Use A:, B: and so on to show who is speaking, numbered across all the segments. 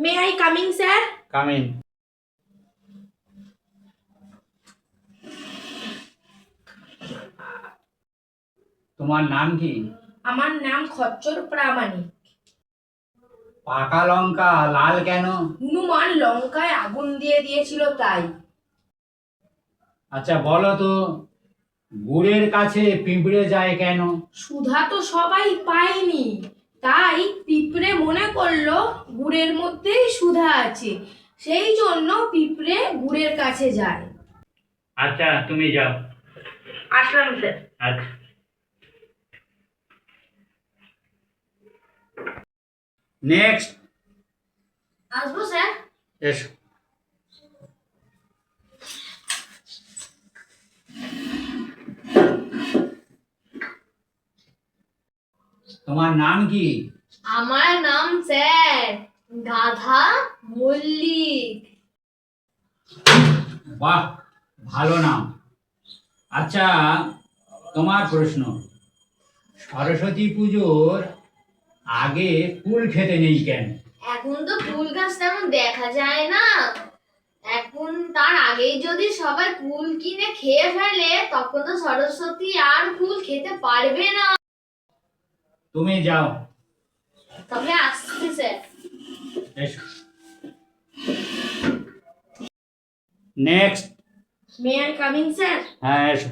A: Coming sir
B: come in তোমার নাম কি?
A: আমার নাম খচ্চর প্রামাণিক।
B: পাকা লঙ্কা লাল কেন?
A: হনুমান লঙ্কায় আগুন দিয়ে দিয়েছিল তাই।
B: আচ্ছা বলো তো গুড়ের কাছে পিঁপড়ে যায় কেন?
A: সুধা তো সবাই পায়নি তাই পিঁপড়ে মনে করল গুড়ের মধ্যেই সুধা আছে। সেই জন্য পিঁপড়ে গুড়ের কাছে যায়।
B: আচ্ছা তুমি যাও।
A: আসলাম স্যার।
B: আচ্ছা। নেক্সট
A: আসব স্যার?
B: এসো। তোমার নাম কি?
A: আমার নাম স্যার। গাধা মল্লিক।
B: বাহ ভালো নাম। আচ্ছা তোমার প্রশ্ন। সরস্বতী পুজোর আগে কুল খেতে নেই কেন?
C: এখন তো কুল গাছ তেমন দেখা যায় না। এখন তার আগেই যদি সবাই কুল কিনে খেয়ে ফেলে তখন তো সরস্বতী আর কুল খেতে পারবে না।
B: তুমি যাও।
C: তবে
B: next
A: may I coming sir
B: হ্যাঁ এসো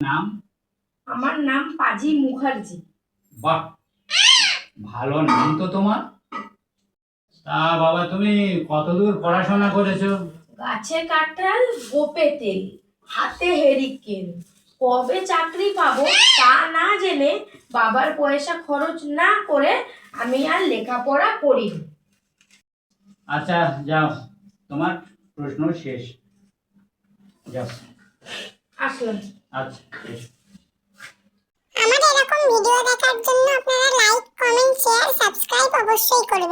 B: নাম
A: আমার নাম পাজি মুখার্জি
B: বাহ ভালো নাম তো তোমার। তা বাবা তুমি কতদূর পড়াশোনা করেছ?
A: গাছে কাঁঠাল গোপে তেল হাতে হেরিকেন কবে চাকরি পাবো তা না জেনে বাবার পয়সা খরচ না করে আমি আর লেখাপড়া করিনি।
B: আচ্ছা যাও। তোমার প্রশ্ন শেষ। যাও।
A: আসলাম।
B: আচ্ছা।
D: আমাদের এরকম ভিডিও দেখার জন্য আপনারা লাইক কমেন্ট শেয়ার সাবস্ক্রাইব অবশ্যই করবেন।